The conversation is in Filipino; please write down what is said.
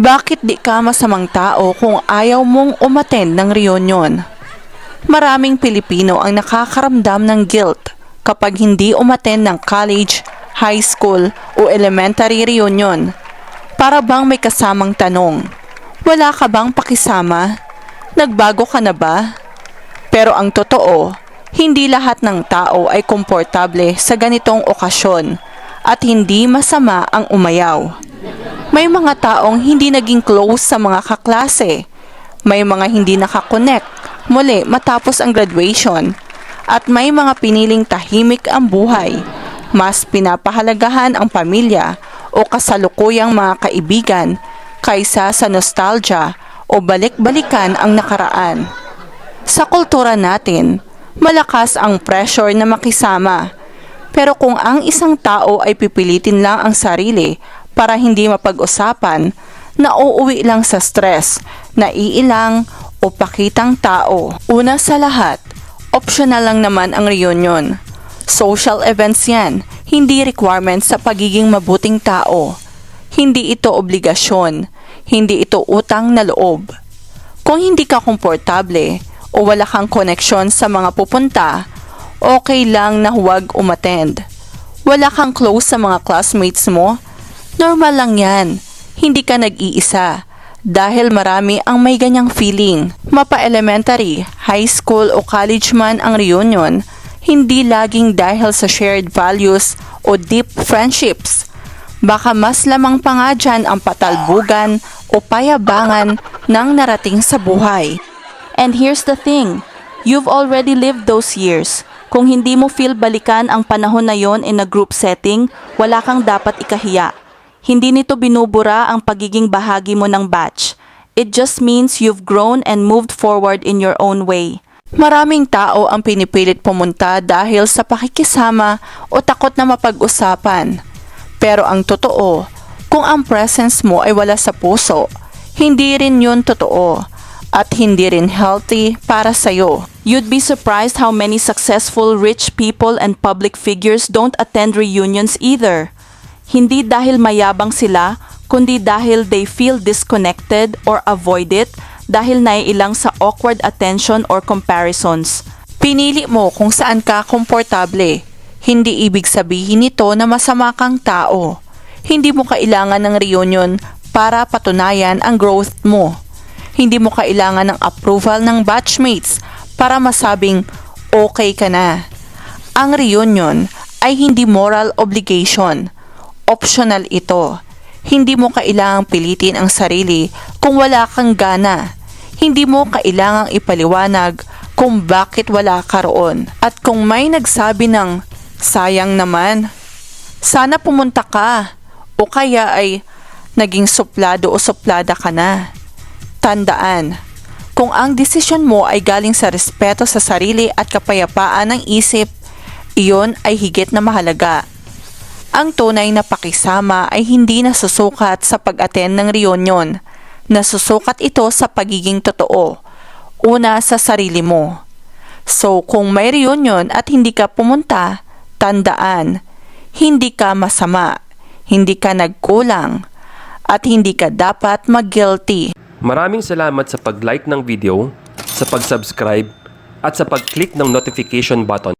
Bakit di ka masamang tao kung ayaw mong umattend ng reunion? Maraming Pilipino ang nakakaramdam ng guilt kapag hindi umattend ng college, high school o elementary reunion. Para bang may kasamang tanong, wala ka bang pakisama? Nagbago ka na ba? Pero ang totoo, hindi lahat ng tao ay komportable sa ganitong okasyon at hindi masama ang umayaw. May mga taong hindi naging close sa mga kaklase. May mga hindi nakakonect muli matapos ang graduation. At may mga piniling tahimik ang buhay. Mas pinapahalagahan ang pamilya o kasalukuyang mga kaibigan kaysa sa nostalgia o balik-balikan ang nakaraan. Sa kultura natin, malakas ang pressure na makisama. Pero kung ang isang tao ay pipilitin lang ang sarili para hindi mapag-usapan, nauuwi lang sa stress, naiilang o pakitang tao. Una sa lahat, optional lang naman ang reunion. Social events yan, hindi requirement sa pagiging mabuting tao. Hindi ito obligasyon, hindi ito utang na loob. Kung hindi ka komportable o wala kang koneksyon sa mga pupunta, okay lang na huwag umattend. Wala kang close sa mga classmates mo, normal lang yan. Hindi ka nag-iisa dahil marami ang may ganyang feeling. Mapa-elementary, high school o college man ang reunion, hindi laging dahil sa shared values o deep friendships. Baka mas lamang pa nga dyan ang patalbugan o payabangan ng narating sa buhay. And here's the thing, you've already lived those years. Kung hindi mo feel balikan ang panahon na yon in a group setting, wala kang dapat ikahiya. Hindi nito binubura ang pagiging bahagi mo ng batch. It just means you've grown and moved forward in your own way. Maraming tao ang pinipilit pumunta dahil sa pakikisama o takot na mapag-usapan. Pero ang totoo, kung ang presence mo ay wala sa puso, hindi rin yun totoo at hindi rin healthy para sa'yo. You'd be surprised how many successful rich people and public figures don't attend reunions either. Hindi dahil mayabang sila, kundi dahil they feel disconnected or avoid it dahil naiilang sa awkward attention or comparisons. Pinili mo kung saan ka komportable. Hindi ibig sabihin nito na masama kang tao. Hindi mo kailangan ng reunion para patunayan ang growth mo. Hindi mo kailangan ng approval ng batchmates para masabing okay ka na. Ang reunion ay hindi moral obligation. Optional ito. Hindi mo kailangang pilitin ang sarili kung wala kang gana. Hindi mo kailangang ipaliwanag kung bakit wala ka roon. At kung may nagsabi ng sayang naman, sana pumunta ka o kaya ay naging suplado o suplada ka na. Tandaan, kung ang desisyon mo ay galing sa respeto sa sarili at kapayapaan ng isip, iyon ay higit na mahalaga. Ang tunay na pakisama ay hindi nasusukat sa pag-attend ng reunion. Nasusukat ito sa pagiging totoo. Una sa sarili mo. So kung may reunion at hindi ka pumunta, tandaan, hindi ka masama, hindi ka nagkulang, at hindi ka dapat mag-guilty. Maraming salamat sa pag-like ng video, sa pag-subscribe, at sa pag-click ng notification button.